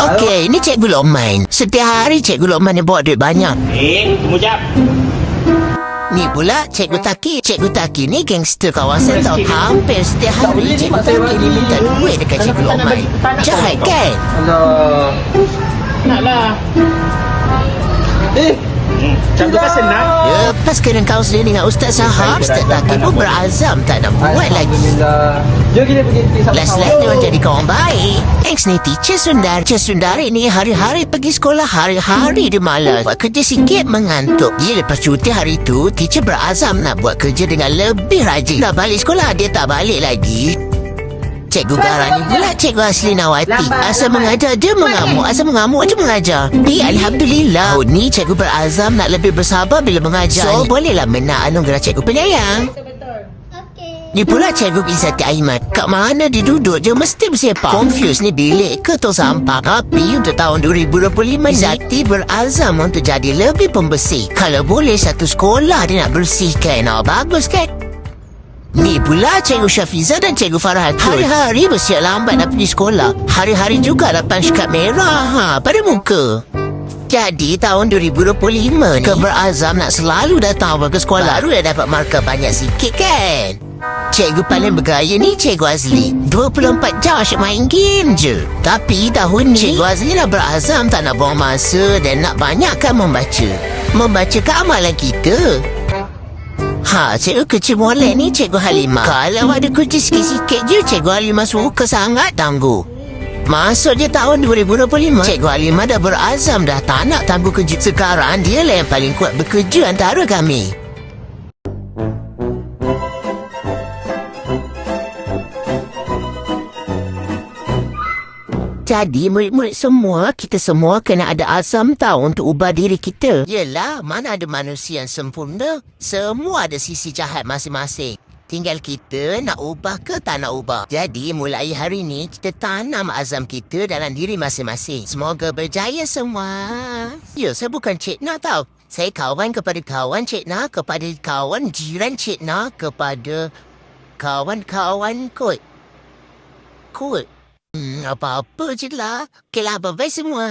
Okey, ini Cikgu Lokman. Setiap hari Cikgu Lokman ni bawa duit banyak. Eh, tunggu jap. Ni pula Cikgu Taki. Cikgu Taki ni gangster kawasan tau. Hampir setiap hari Cikgu Taki ni minta duit dekat Cikgu Lokman. Jahat kan? Allah. Naklah. Eh, macam tu kan senang. Lepas kena kaunseling dengan Ustaz Sahab, Ustaz Taki pun berazam tak nak buat lagi. Alhamdulillah. Jom kita pergi sama Last-last dia jadi kawan baik. Thanks ni teacher Sundar. Teacher Sundari ni hari-hari pergi sekolah, hari-hari dia malas. Buat kerja sikit mengantuk. Dia lepas cuti hari tu, teacher berazam nak buat kerja dengan lebih rajin. Dah balik sekolah, dia tak balik lagi. Cikgu Garani pula Cikgu Asli Nawati Asal mengajar dia mengamuk Asal mengamuk dia mengajar. Eh Alhamdulillah. Oh ni cikgu berazam Nak lebih bersabar bila mengajar So bolehlah menang anugerah cikgu penyayang. Ni pula Cikgu Izzati Aiman. Kat mana dia duduk je Mesti bersepak Confused ni bilik ke tong sampah? Tapi untuk tahun 2025 Izzati berazam untuk jadi lebih pembersih. Kalau boleh satu sekolah dia nak bersihkan. Oh bagus kan Ni pula Cikgu Syafiza dan Cikgu Farhan. Hari-hari bersiap lambat nak pergi sekolah. Hari-hari juga dapat sykat merah ha, pada muka. Jadi tahun 2025 ni Keberazam nak selalu datang awal ke sekolah. Baru dah dapat markah banyak sikit kan? Cikgu paling bergaya ni Cikgu Azli. 24 jam asyik main game je. Tapi tahun ni Cikgu Azli dah berazam tak nak buang masa Dan nak banyakkan membaca. Membaca keamalan kita Ha, cikgu kecil molek ni Cikgu Halimah. Kalau ada kunci sikit-sikit je, Cikgu Halimah suka sangat tangguh. Masuk je tahun 2025, Cikgu Halimah dah berazam dah tak nak tangguh kerja. Sekarang dia lah yang paling kuat bekerja antara kami. Jadi murid-murid semua, kita semua kena ada azam tahu untuk ubah diri kita. Yelah, mana ada manusia yang sempurna? Semua ada sisi jahat masing-masing. Tinggal kita nak ubah ke tak nak ubah. Jadi mulai hari ini kita tanam azam kita dalam diri masing-masing. Semoga berjaya semua. Ya, saya bukan Cik Na tau. Saya kawan kepada kawan Cik Na, kepada kawan jiran Cik Na, kepada kawan-kawan kot. Kot. அப்ப அப்ப வச்சுக்கலாம் கிளாப பேசுமா